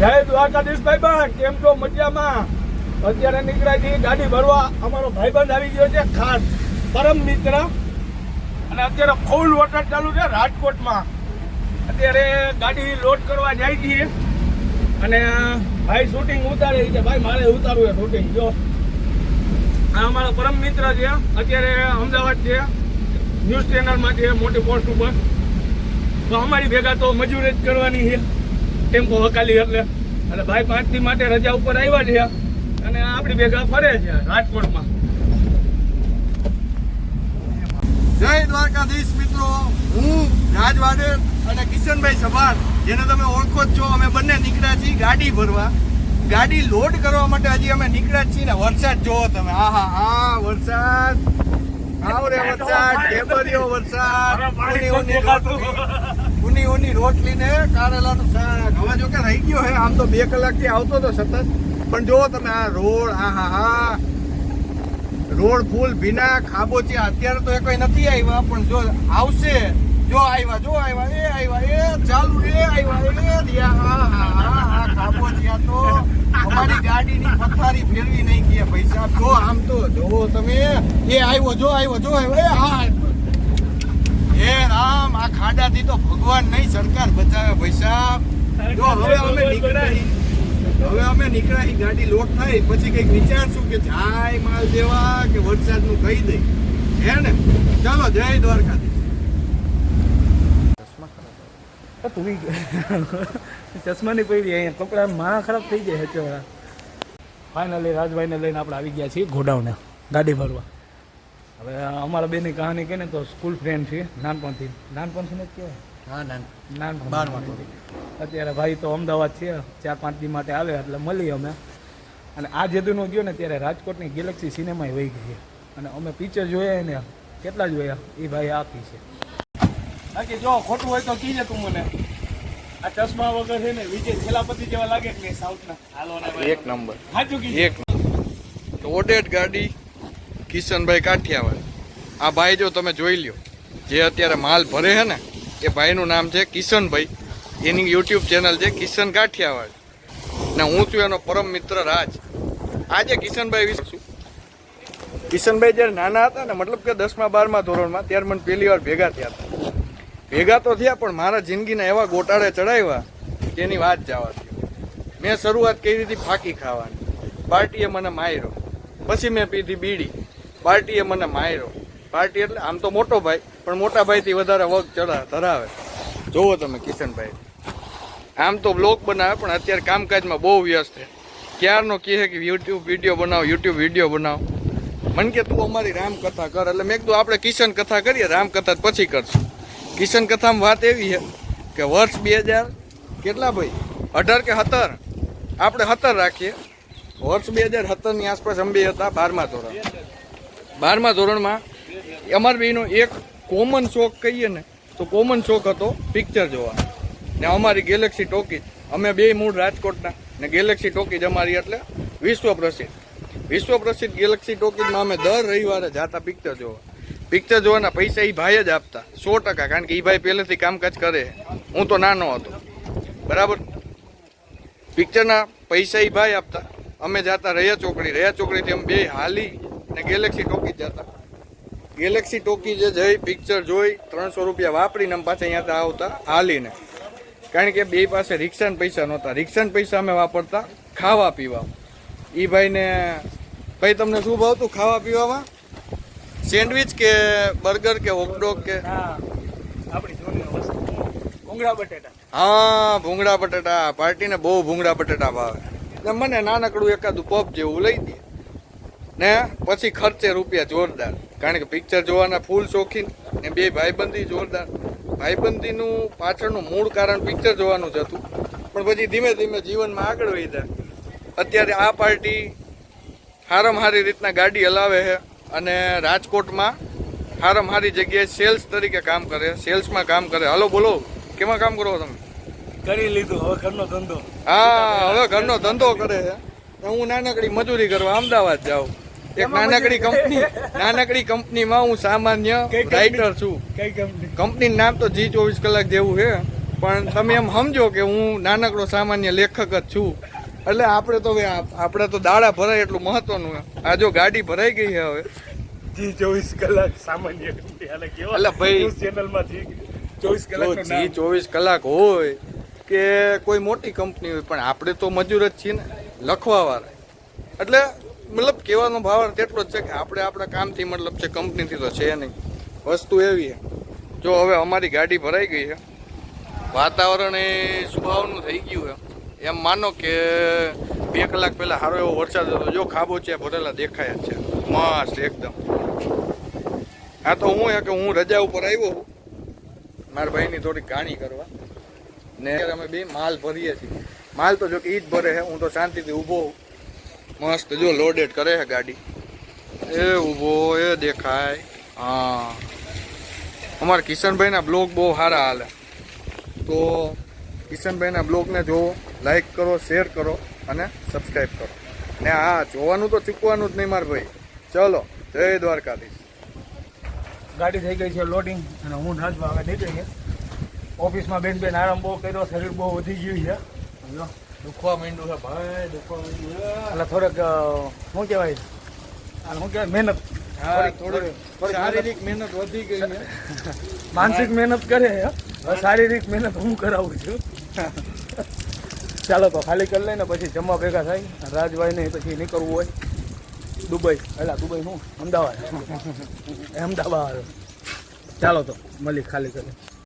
જય દ્વારકાધીશ ભાઈબંધ કેમ છો? મજામાં? અત્યારે નીકળ્યા છીએ ગાડી ભરવા. અમારો ભાઈબંધ આવી ગયો છે, ખાસ પરમ મિત્ર. અને અત્યારે ફૂલ વોટર ચાલુ છે, રાજકોટમાં. અત્યારે ગાડી લોડ કરવા જાય છીએ. અને ભાઈ શૂટિંગ ઉતારે છે. ભાઈ, મારે ઉતારવું છે શૂટિંગ જો. આ અમારો પરમ મિત્ર છે. અત્યારે અમદાવાદ છે. ન્યૂઝ ચેનલમાં છે, મોટી પોસ્ટ ઉપર. તો અમારી ભેગા તો મજૂરી જ કરવાની છે. ટેમ્પો હકાલી એટલે અને ભાઈ પાંચ દી માટે રજા ઉપર આવ્યા છે અને આપણી ભેગા ફરે છે રાજકોટમાં. જય દ્વારકાધીશ મિત્રો. હું રાજવાડેર અને કિશનભાઈ સભાર જેને તમે ઓળખો જ છો અમે બંને નીકળ્યા છીએ ગાડી ભરવા. ગાડી લોડ કરવા માટે હજી અમે નીકળ્યા છીએ ને વરસાદ જોવો તમે. હા હા હા વરસાદ. આવરે વરસાદ ઢેબરિયો વરસાદ. ઊની ઊની રોટલી ઊની ઊની રોટલી ને કારેલાનું શાક. હવે જો કે રહી ગયો હે, આમ તો બે કલાકથી આવતો હતો સતત. પણ જો તમે આ રોડ, આ હા હા રોડ ફૂલ ભીના ખાબોચિયા અત્યારે તો એ કોઈ નથી આવ્યા, પણ જો આવશે, જો આવ્યા જો આવ્યા, એ આવ્યા, એ ચાલુ, એ આવ્યા, એ હા હા હા ખાબોચિયા તો અમારી ગાડીની પથારી ફેરવી નહીં ગયા પૈસા. જો આમ તો જો તમે, એ આવ્યો, જો આવ્યો જો આવ્યો, એ હા હે રામ આ ખાડાથી તો ભગવાન નહીં સરકાર બચાવે પૈસા જો હવે અમે નીકળ્યા. હવે અમે નીકળ્યા ગાડી લોટ થાય પછી કંઈક વિચારશું કે જાય માલ દેવા કે વરસાદનું કહી દઈ હે ને? ચાલો જય દ્વારકાધીશ. તું ચશ્માની પડી અહીંયા કપડા માં ખરાબ થઈ જાય હચો ફાઇનલી રાજભાઈને લઈને આપણે આવી ગયા છીએ ગોડાઉને ગાડી ભરવા. હવે અમારા બેની કહાની કહે ને તો સ્કૂલ ફ્રેન્ડ છે નાનપણથી. નાનપણથી નથી કહેવાય. હા ના નાનપણ અત્યારે ભાઈ તો અમદાવાદ છે ચાર પાંચ દી માટે આવે એટલે મળીએ અમે. અને આ જેદુનો ગયો ને ત્યારે રાજકોટની ગેલેક્સી સિનેમાએ વહી ગઈ અને અમે પિક્ચર જોયા ને કેટલા જોયા? એ ભાઈ આપી છે. બાકી જો ખોટું હોય તો કીજે તું મને. આ ચશ્મા વગર છે ને વિજય થેલાપતિ જેવા લાગે કે નહીં સાઉથના. હાલો ને એક નંબર. સાચું કીજે. એક ઓડેડ ગાડી કિશનભાઈ કાઠિયાવાડ. આ ભાઈ જો તમે જોઈ લ્યો, જે અત્યારે માલ ભરે છે ને, એ ભાઈનું નામ છે કિશનભાઈ. એની યુટ્યુબ ચેનલ છે કિશન કાઠિયાવાડ. ને હું છું એનો પરમ મિત્ર રાજ. આજે કિશનભાઈ વિશે કિશનભાઈ જ્યારે નાના હતા ને, મતલબ કે દસમા, બારમા ધોરણમાં, ત્યારે મને પહેલી વાર ભેગા થયા હતા. ભેગા તો થયા, પણ મારા જિંદગીના એવા ગોટાળે ચડાવ્યા તેની વાત જવા મેં શરૂઆત કરી હતી ફાકી ખાવાની. પાર્ટીએ મને માર્યો. પછી મેં પીધી બીડી. પાર્ટીએ મને માર્યો. પાર્ટી એટલે આમ તો મોટો ભાઈ, પણ મોટા ભાઈથી વધારે વગ ચડા ધરાવે. જોવો તમે કિશનભાઈ. આમ તો બ્લોગ બનાવે, પણ અત્યારે કામકાજમાં બહુ વ્યસ્ત છે. ક્યારનો કહે કે યુટ્યુબ વીડિયો બનાવો યુટ્યુબ વીડિયો બનાવો. મને કે તું અમારી રામકથા કર, એટલે મેં કીધું આપણે કિશન કથા કરીએ, રામકથા પછી કરશું. કિશન કથામાં વાત એવી છે કે વર્ષ બે હજાર કેટલા ભાઈ? અઢાર કે સત્તર? આપણે સત્તર રાખીએ. વર્ષ બે હજાર સત્તરની આસપાસ અંબી હતા, બારમા ધોરણ. બારમા ધોરણમાં અમાર બેનો એક કોમન શોખ કહીએ ને, તો કોમન શોખ હતો પિક્ચર જોવા ને અમારી ગેલેક્સી ટોકીજ અમે બે મૂળ રાજકોટના, ને ગેલેક્સી ટોકીજ અમારી એટલે વિશ્વ પ્રસિદ્ધ વિશ્વ પ્રસિદ્ધ ગેલેક્સી ટોકીજમાં અમે દર રવિવારે જાતા પિક્ચર જોવા. પિક્ચર જોવાના પૈસા એ ભાઈ જ આપતા, સો ટકા, કારણ કે એ ભાઈ પહેલેથી કામકાજ કરે. હું તો નાનો હતો. બરાબર? પિક્ચરના પૈસા એ ભાઈ આપતા. અમે જાતા રહ્યા ચોકડી, રહ્યા ચોકડીથી અમે બે હાલી ને ગેલેક્સી ટોકી જતા. ગેલેક્સી ટોકી જે જઈ પિક્ચર જોઈ ત્રણસો રૂપિયા વાપરીને અમે પાછા અહીંયા આવતા હાલીને. કારણ કે બે પાસે રિક્ષાના પૈસા નહોતા. રિક્ષાના પૈસા અમે વાપરતા ખાવા પીવા. એ ભાઈને ભાઈ તમને શું ભાવતું ખાવા પીવામાં? સેન્ડવિચ કે બર્ગર કે હોકડોગ કે? ભૂંગળા બટેટા. હા ભૂંગળા બટેટા. પાર્ટીને બહુ ભૂંગળા બટેટા ભાવે. મને નાનકડું એકાદું પપ જેવું લઈ દે. ને પછી ખર્ચે રૂપિયા જોરદાર. કારણ કે પિક્ચર જોવાના ફૂલ શોખીન ને બે ભાઈબંધી જોરદાર. ભાઈબંધીનું પાછળનું મૂળ કારણ પિક્ચર જોવાનું જ હતું. પણ પછી ધીમે ધીમે જીવનમાં આગળ વધ્યા. અત્યારે આ પાર્ટી હારમ હારી રીતના ગાડી હલાવે છે અને રાજકોટમાં હારમ હારી જગ્યાએ સેલ્સ તરીકે કામ કરે સેલ્સમાં કામ કરે હલો બોલો. કેમાં કામ કરો તમે? કરી લીધું. હવે ઘરનો ધંધો. હા હવે ઘરનો ધંધો કરે છે. હું નાનકડી મજૂરી કરવા અમદાવાદ જાઉં. એક નાનકડી કંપની નાનકડી કંપનીમાં હું સામાન્ય રાઇટર છું. કંપની કંપનીનું નામ તો જી ચોવીસ કલાક જેવું છે પણ તમે એમ સમજો કે હું નાનકડો સામાન્ય લેખક જ છું. એટલે આપણે તો આપણે તો દાડા ભરાય એટલું મહત્વનું. આ જો ગાડી ભરાઈ ગઈ છે હવે. જી ચોવીસ કલાક સામાન્ય એટલે ભાઈ- ચોવીસ કલાક જી ચોવીસ કલાક હોય કે કોઈ મોટી કંપની હોય પણ આપણે તો મજૂર જ છીએ ને. લખવા વાળા એટલે મતલબ કહેવાનો ભાવ તેટલો જ છે કે આપણે આપણા કામથી મતલબ છે, કંપનીથી તો છે નહીં. વસ્તુ એવી છે. જો હવે અમારી ગાડી ભરાઈ ગઈ છે, વાતાવરણ એ સુભાવનું થઈ ગયું છે. એમ માનો કે બે કલાક પહેલા સારો એવો વરસાદ હતો, જો ખાબોચિયા ભરેલા દેખાય જ છે. મસ્ત એકદમ. આ તો હું કે હું રજા ઉપર આવ્યો મારા ભાઈની થોડી કહાણી કરવા. ને અમે બે માલ ભરીએ છીએ. માલ તો જો કે ઈ જ ભરે છે, હું તો શાંતિથી ઊભો છું. મસ્ત જો લોડેડ કરે છે ગાડી. એ ઊભો એ દેખાય. હા. અમારા કિશનભાઈના બ્લોગ બહુ સારા હાલે. તો કિશનભાઈના બ્લોગને જુઓ લાઈક કરો, શેર કરો અને સબસ્ક્રાઈબ કરો. ને હા જોવાનું તો ચૂકવાનું જ નહીં મારા ભાઈ. ચલો, જય દ્વારકાધીશ. ગાડી થઈ ગઈ છે લોડિંગ અને હું નાચવા હવે નીકળી ગયા. ઓફિસમાં બેન બેન આરામ બહુ કર્યો, શરીર બહુ વધી ગયું છે. દુખવા માંડ્યું છે ભાઈ દુખવા માંડ્યું એટલે થોડોક શું કહેવાય? શું કહેવાય? મહેનત. હા થોડીક- શારીરિક મહેનત વધી ગઈ છે. માનસિક મહેનત કરે શારીરિક મહેનત હું કરાવું છું? ચાલો તો ખાલી કરી લઈને પછી જમવા ભેગા થાય. રાજભાઈ ને પછી નીકળવું હોય. દુબઈ. એટલે દુબઈ શું? અમદાવાદ. અમદાવાદ. ચાલો તો મળી ખાલી કરી.